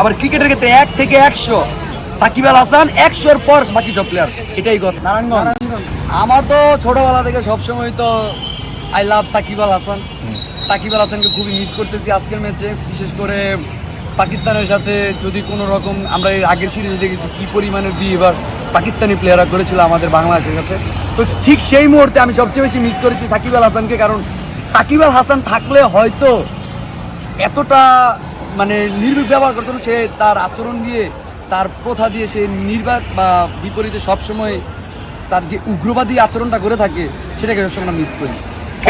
আবার ক্রিকেটের ক্ষেত্রে এক থেকে একশো। সাকিব আল হাসান একশোর পর বাকি সব প্লেয়ার এটাই কথা। নারায়ণগঞ্জ। আমার তো ছোটবেলা থেকে সবসময় তো আই লাভ সাকিব আল হাসান। সাকিব আল হাসানকে খুবই মিস করতেছি আজকের ম্যাচে বিশেষ করে পাকিস্তানের সাথে যদি কোনো রকম আমরা এর আগের সিরিজে দেখেছি কী পরিমাণে বিহেভিয়ার পাকিস্তানি প্লেয়াররা করেছিল আমাদের বাংলাদেশের সাথে। তো ঠিক সেই মুহূর্তে আমি সবচেয়ে বেশি মিস করেছি সাকিব আল হাসানকে। কারণ সাকিব আল হাসান থাকলে হয়তো এতটা মানে নির্ভীক ব্যবহার করতো সে তার আচরণ দিয়ে তার প্রথা দিয়ে সে নির্বাক বা বিপরীতে সবসময় তার যে উগ্রবাদী আচরণটা করে থাকে সেটাকে সবসময় আমরা মিস করি।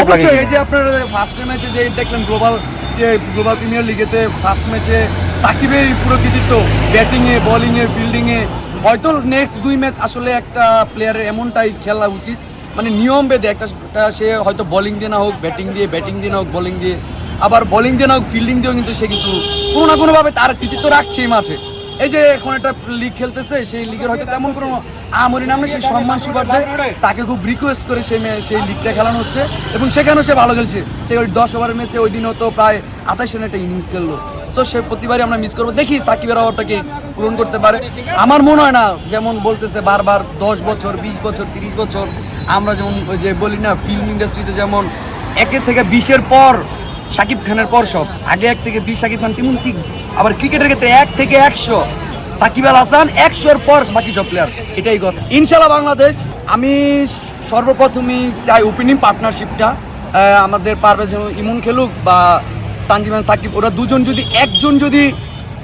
অবশ্যই এই যে আপনার ফার্স্ট ম্যাচে যে দেখলেন গ্লোবাল যে গ্লোবাল প্রিমিয়ার লিগেতে ফার্স্ট ম্যাচে সাকিবের পুরো কৃতিত্ব ব্যাটিংয়ে বোলিংয়ে ফিল্ডিংয়ে হয়তো নেক্সট দুই ম্যাচ আসলে একটা প্লেয়ারের এমনটাই খেলা উচিত। মানে নিয়ম বেঁধে একটা একটা সে হয়তো বোলিং দিয়ে না হোক ব্যাটিং দিয়ে ব্যাটিং দিয়ে না হোক বোলিং দিয়ে আবার বোলিং দিয়ে না ফিল্ডিং দিয়েও কিন্তু সে কিন্তু কোনো না কোনোভাবে তার কৃতিত্ব রাখছেই মাঠে। এই যে এখন একটা লিগ খেলতেছে, সেই লিগের হয়তো তেমন কোনো আমরি নামে সেই সম্মান সুবাদে তাকে খুব রিকোয়েস্ট করে সেই সেই লিগটা খেলানো হচ্ছে এবং সেখানেও সে ভালো খেলছে। সে ওই দশ ওভারের ম্যাচে ওই দিনও তো প্রায় আঠাশ রানের একটা ইনিংস খেললো। সো সে প্রতিবারই আমরা মিস করব। দেখি সাকিবের অভাবটাকে পূরণ করতে পারে। আমার মনে হয় না, যেমন বলতেছে বারবার দশ বছর, বিশ বছর, তিরিশ বছর, আমরা যেমন ওই যে বলি না ফিল্ম ইন্ডাস্ট্রিতে যেমন একের থেকে বিশের পর সাকিব খানের পর সব। আগে এক থেকে বিশ সাকিব খান তেমন ঠিক আবার ক্রিকেটের ক্ষেত্রে এক থেকে একশো। সাকিব আল হাসান একশোর পর বাকি সব প্লেয়ার এটাই কথা। ইনশাল্লাহ বাংলাদেশ, আমি সর্বপ্রথমই চাই ওপেনিং পার্টনারশিপটা আমাদের পারভেজ ইমন খেলুক বা তানজিমান সাকিব। ওরা দুজন যদি একজন যদি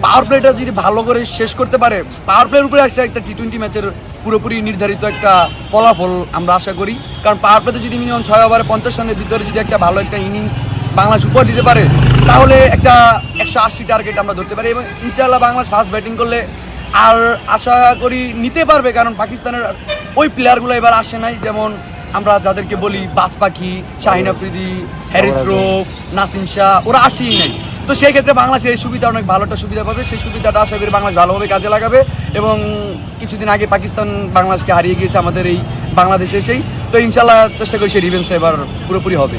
পাওয়ার প্লেটা যদি ভালো করে শেষ করতে পারে পাওয়ার প্লের উপরে আসছে একটা টি টোয়েন্টি ম্যাচের পুরোপুরি নির্ধারিত একটা ফলাফল আমরা আশা করি। কারণ পাওয়ার প্লেতে যদি মিনিমাম ছয় ওভারে পঞ্চাশ রানের ভিতরে যদি একটা ভালো একটা ইনিংস বাংলাদেশ উপর দিতে পারে তাহলে একটা একশো আশি টার্গেট আমরা ধরতে পারি এবং ইনশাআল্লাহ বাংলাদেশ ফার্স্ট ব্যাটিং করলে আর আশা করি নিতে পারবে কারণ পাকিস্তানের ওই প্লেয়ারগুলো এবার আসে নাই যেমন আমরা যাদেরকে বলি বাস পাখি শাহিন আফ্রিদি হ্যারিস রোফ নাসিম শাহ ওরা আসেই নাই। তো সেই ক্ষেত্রে বাংলাদেশের এই সুবিধা অনেক ভালো একটা সুবিধা পাবে সেই সুবিধাটা আশা করি বাংলাদেশ ভালোভাবে কাজে লাগাবে এবং কিছুদিন আগে পাকিস্তান বাংলাদেশকে হারিয়ে গিয়েছে আমাদের এই বাংলাদেশে সেই তো ইনশাল্লাহ চেষ্টা করি সেই রিভেন্সটা এবার পুরোপুরি হবে।